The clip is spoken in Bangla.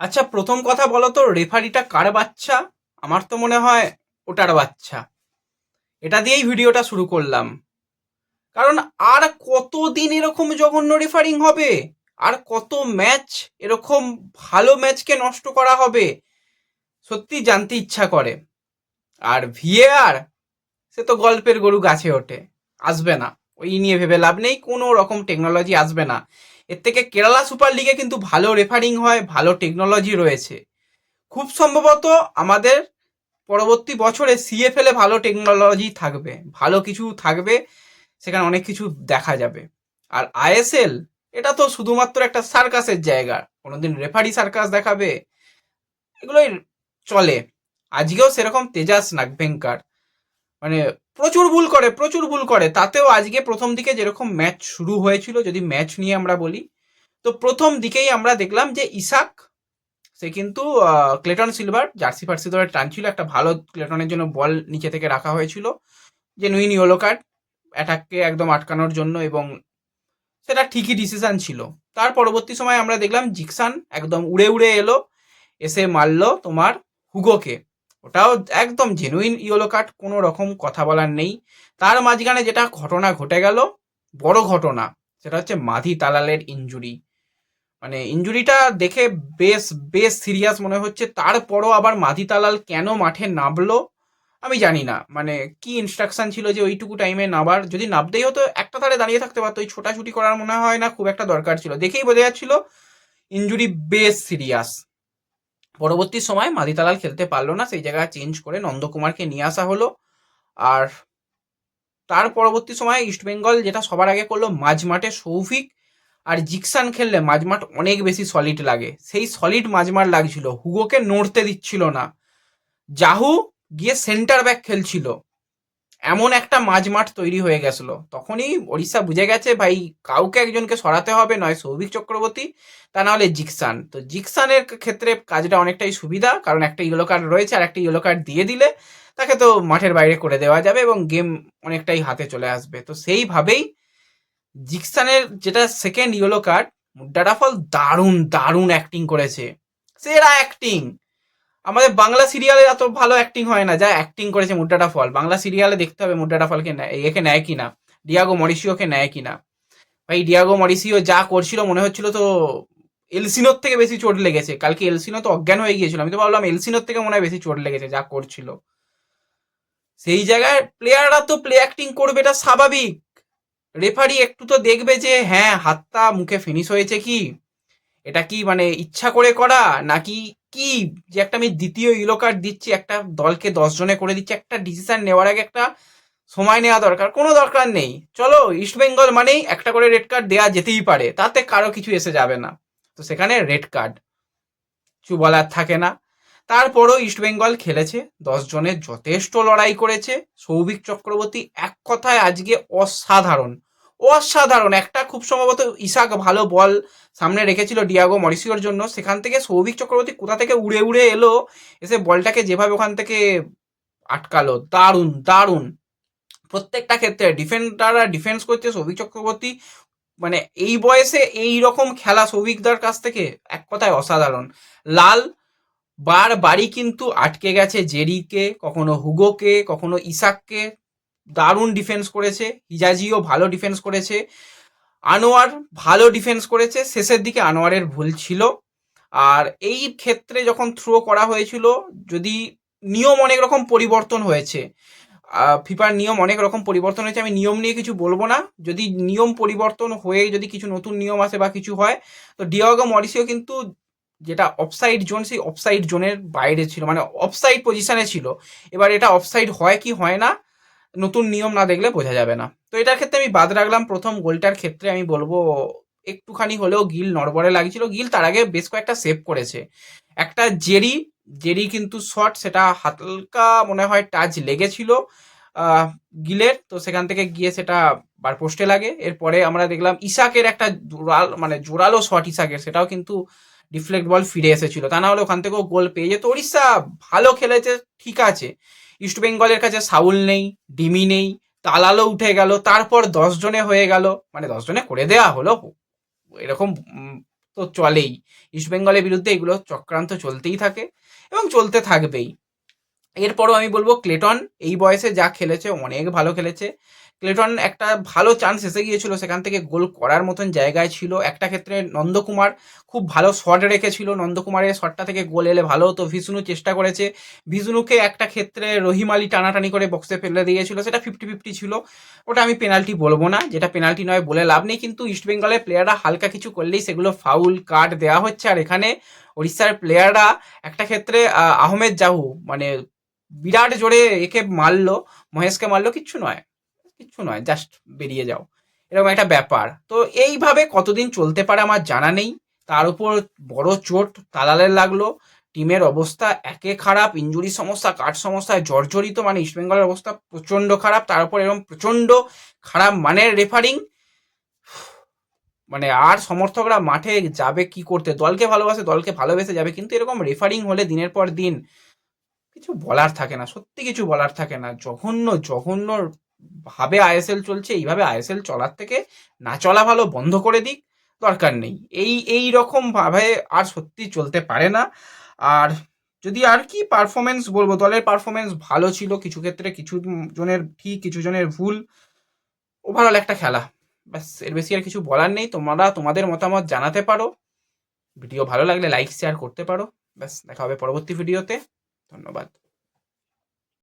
আচ্ছা প্রথম কথা বলো তো, রেফারিটা কার বাচ্চা? আমার তো মনে হয় ওটার বাচ্চা। এটা দিয়েই ভিডিওটা শুরু করলাম। কারণ আর কতদিন এরকম জঘন্য রেফারিং হবে? আর কত ম্যাচ এরকম ভালো ম্যাচকে নষ্ট করা হবে? সত্যি জানতে ইচ্ছা করে। আর ভিএআর, সে তো গল্পের গরু গাছে ওঠে, আসবে না। ওই নিয়ে ভেবে লাভ নেই, কোনো রকম টেকনোলজি আসবে না। এর থেকে কেরালা সুপার লিগে কিন্তু ভালো রেফারিং হয়, ভালো টেকনোলজি রয়েছে। খুব সম্ভবত আমাদের পরবর্তী বছরে সিএফএল এ ভালো টেকনোলজি থাকবে, ভালো কিছু থাকবে, সেখানে অনেক কিছু দেখা যাবে। আর আইএসএল এটা তো শুধুমাত্র একটা সার্কাসের জায়গা, কোনোদিন রেফারি সার্কাস দেখাবে, এগুলোই চলে। আজকেও সেরকম তেজাস নাগভেঙ্কার মানে প্রচুর ভুল করে, প্রচুর ভুল করে। তাতেও আজকে প্রথম দিকে যেরকম ম্যাচ শুরু হয়েছিল, যদি ম্যাচ নিয়ে আমরা বলি, তো প্রথম দিকেই আমরা দেখলাম যে ইসাক, সে কিন্তু ক্লেটন সিলভার জার্সি ফার্সি ধরে টানছিল, একটা ভালো ক্লেটনের জন্য বল নিচে থেকে রাখা হয়েছিল যে নুইন ইয়েলো কার্ড অ্যাটাককে একদম আটকানোর জন্য এবং সেটা ঠিকই ডিসিশন ছিল। তার পরবর্তী সময় আমরা দেখলাম জিকসান একদম উড়ে উড়ে এলো, এসে মারলো তোমার হুগোকে ওটাও একদম জেনুইন ইয়েলো কার্ড কোনো রকম কথা বলার নেই। তার মাঝখানে যেটা ঘটনা ঘটে গেল, বড় ঘটনা, সেটা হচ্ছে মাধি তালালের ইঞ্জুরি মানে ইঞ্জুরিটা দেখে বেশ বেশ সিরিয়াস মনে হচ্ছে। তারপরও আবার মাধি তালাল কেন মাঠে নামলো, আমি জানি না। মানে কি ইনস্ট্রাকশন ছিল যে ওইটুকু টাইমে নাবার যদি নামতেই হতো, একটা তারে দাঁড়িয়ে থাকতে পারতো। ওই ছোটাছুটি করার মনে হয় না, খুব একটা দরকার ছিল। দেখেই বোঝা যাচ্ছিল ইঞ্জুরি বেশ সিরিয়াস পরবর্তী সময় মাদিতালাল খেলতে পারল না, সেই জায়গায় চেঞ্জ করে নন্দকুমারকে নিয়ে আসা হলো। আর তার পরবর্তী সময় ইস্টবেঙ্গল যেটা সবার আগে করল, মাঝমাঠে সৌভিক আর জিকসান খেললে মাঝমাঠ অনেক বেশি সলিড লাগে। সেই সলিড মাঝমাঠ লাগছিল, হুগোকে নড়তে দিচ্ছিল না। জাহু গিয়ে সেন্টার ব্যাক খেলছিল। এমন একটা মাঝমাঠ তৈরি হয়ে গেছিল। তখনই ওড়িশা বুঝে গেছে, ভাই, কাউকে একজনকে সরাতে হবে নয়, সৌভিক চক্রবর্তী, তা না হলে জিকসান। তো জিকসানের ক্ষেত্রে কাজটা অনেকটাই সুবিধা, কারণ একটা ইয়েলো কার্ড রয়েছে আর একটা ইয়েলো কার্ড দিয়ে দিলে তাকে তো মাঠের বাইরে করে দেওয়া যাবে এবং গেম অনেকটাই হাতে চলে আসবে। তো সেইভাবেই জিকসানের যেটা সেকেন্ড ইয়েলো কার্ড মুড্ডাডাফল দারুণ দারুণ অ্যাক্টিং করেছে। সেরা অ্যাক্টিং আমাদের বাংলা সিরিয়ালে এত ভালো অ্যাক্টিং হয় না, যা অ্যাক্টিং করেছে মুড্ডাটা ফল। বাংলা সিরিয়ালে দেখতে হবে মুড্ডাটা ফলকে একে নেয় কিনা ডিয়াগো মরিসিওকে নেয় কিনা। ভাই ডিয়াগো মরিসিও যা করছিল, মনে হচ্ছিল তো এলসিনোর থেকে বেশি চোট লেগেছে। কালকে এলসিনো তো অজ্ঞান হয়ে গিয়েছিল। আমি তো ভাবলাম এলসিনোর থেকে মনে হয় বেশি চোট লেগেছে যা করছিল। সেই জায়গায় প্লেয়াররা তো প্লে অ্যাক্টিং করবে, এটা স্বাভাবিক। রেফারি একটু তো দেখবে যে হ্যাঁ হাতটা মুখে ফিনিশ হয়েছে কি? এটা কি মানে ইচ্ছা করে করা? নাকি কি? যে একটা আমি দ্বিতীয় ইলো কার্ড দিচ্ছি, একটা দলকে দশ জনে করে দিচ্ছি, একটা ডিসিশন নেওয়ার আগে একটা সময় নেওয়া দরকার, কোনো দরকার নেই। চলো ইস্ট বেঙ্গল মানেই একটা করে রেড কার্ড দেওয়া যেতেই পারে, তাতে কারও কিছু এসে যাবে না। তো সেখানে রেড কার্ড কিছু বলার থাকে না। তারপরও ইস্ট বেঙ্গল খেলেছে, দশ জনের যথেষ্ট লড়াই করেছে। সৌভিক চক্রবর্তী এক কথায় আজকে অসাধারণ। অসাধারণ। একটা খুব সম্ভবত ইসাক ভালো বল সামনে রেখেছিল ডিয়াগো মরিসিওর জন্য। সেখান থেকে সৌভিক চক্রবর্তী কোথা থেকে উড়ে উড়ে এলো? এসে বলটাকে যেভাবে ওখান থেকে আটকালো, দারুণ দারুণ। প্রত্যেকটা ক্ষেত্রে ডিফেন্ডাররা ডিফেন্স করছে সৌভিক চক্রবর্তী। মানে এই বয়সে এই রকম খেলা সৌভিকদার কাছ থেকে এক কথায় অসাধারণ। লাল বার বাড়ি কিন্তু আটকে গেছে জেরিকে, কখনো হুগোকে, কখনো ইসাককে। দারুণ ডিফেন্স করেছে, হিজাজিও ভালো ডিফেন্স করেছে, আনোয়ার ভালো ডিফেন্স করেছে, শেষের দিকে আনোয়ারের ভুল ছিল। আর এই ক্ষেত্রে যখন থ্রো করা হয়েছিল, যদি নিয়ম অনেক রকম পরিবর্তন হয়েছে ফিফার নিয়ম অনেক রকম পরিবর্তন হয়েছে, আমি নিয়ম নিয়ে কিছু বলব না। যদি নিয়ম পরিবর্তন হয়ে যদি কিছু নতুন নিয়ম আসে বা কিছু হয়, তো ডিয়াগো মরিসিও কিন্তু যেটা অফসাইড জোন সেই অফসাইড জোনের বাইরে ছিল মানে অফসাইড পজিশনে ছিল। এবার এটা অফসাইড হয় কি হয় না নতুন নিয়ম না দেখলে বোঝা যাবে না। তো এটার ক্ষেত্রে আমি বাদ রাখলাম। প্রথম গোলটার ক্ষেত্রে আমি বলব, একটুখানি হলেও গিল নড়বড়ে লাগছিল গিল তার আগে বেশ কয়েকটা সেভ করেছে। একটা জেরি জেরি কিন্তু শট সেটা হালকা মনে হয় টাচ লেগেছিল গিলের। তো সেখান থেকে গিয়ে সেটা বার পোস্টে লাগে। এরপরে আমরা দেখলাম ইসাকের একটা জোরাল মানে জোরালো শট ইসাকের। সেটাও কিন্তু ডিফ্লেক্ট বল ফিরে এসেছিল। তা না হলে ওখান থেকেও গোল পেয়ে যেত। উড়িষ্যা ভালো খেলেছে, ঠিক আছে। ইস্ট বেঙ্গলের কাছে সাউল নেই, ডিমি নেই তালালো উঠে গেল, তারপর দশ জনে হয়ে গেল। মানে দশ জনে করে দেয়া হলো, এরকম তো চলেই। ইস্টবেঙ্গলের বিরুদ্ধে এগুলো চক্রান্ত চলতেই থাকে এবং চলতে থাকবেই। এরপরও আমি বলব ক্লেটন, এই বয়সে যা খেলেছে, অনেক ভালো খেলেছে। ক্লেটন একটা ভালো চান্স এসে গিয়েছিল, সেখান থেকে গোল করার মতন জায়গায় ছিল। একটা ক্ষেত্রে নন্দকুমার খুব ভালো শট রেখেছিল। নন্দকুমারের শটটা থেকে গোল এলে ভালো হতো। ভিষ্ণু চেষ্টা করেছে। ভিষ্ণুকে একটা ক্ষেত্রে রহিম আলী টানাটানি করে বক্সে ফেলে দিয়েছিল। সেটা ফিফটি ফিফটি ছিল। ওটা আমি পেনাল্টি বলব না। যেটা পেনাল্টি নয় বলে লাভ নেই। কিন্তু ইস্টবেঙ্গলের প্লেয়াররা হালকা কিছু করলেই সেগুলো ফাউল কার্ড দেওয়া হচ্ছে। আর এখানে উড়িষ্যার প্লেয়াররা একটা ক্ষেত্রে আহমেদ জাহু মানে বিরাট জোরে একে মারলো, মহেশকে মারলো, কিচ্ছু নয়। কিচ্ছু নয় জাস্ট বেরিয়ে যাও। এরকম একটা ব্যাপার। তো এইভাবে কতদিন চলতে পারে আমার জানা নেই। তার উপর বড় চোট তালালের লাগল। টিমের অবস্থা একে খারাপ ইঞ্জুরি সমস্যা, কাঠ সমস্যায় জর্জরিত মানে ইস্টবেঙ্গলের অবস্থা প্রচণ্ড খারাপ। তার উপর এরকম প্রচণ্ড খারাপ মানের রেফারিং মানে আর সমর্থকরা মাঠে যাবে কি করতে? দলকে ভালোবাসে, দলকে ভালোবেসে যাবে। কিন্তু এরকম রেফারিং হলে দিনের পর দিন কিছু বলার থাকে না। সত্যি কিছু বলার থাকে না। জঘন্য জঘন্য ভাবে আইএসএল চলছে, এইভাবে আইএসএল চলার থেকে না চলা ভালো, বন্ধ করে দিক, দরকার নেই। এই এই রকম ভাবে আর সত্যি চলতে পারে না। আর যদি আর কি পারফরমেন্স বলব, দলের পারফরমেন্স ভালো ছিল কিছু ক্ষেত্রে, কিছু জনের ঠিক, কিছু জনের ভুল ওভারঅল একটা খেলা। ব্যাস, এর বেশি আর কিছু বলার নেই। তোমরা তোমাদের মতামত জানাতে পারো। ভিডিও ভালো লাগলে লাইক শেয়ার করতে পারো। ব্যাস, দেখা হবে পরবর্তী ভিডিওতে ধন্যবাদ।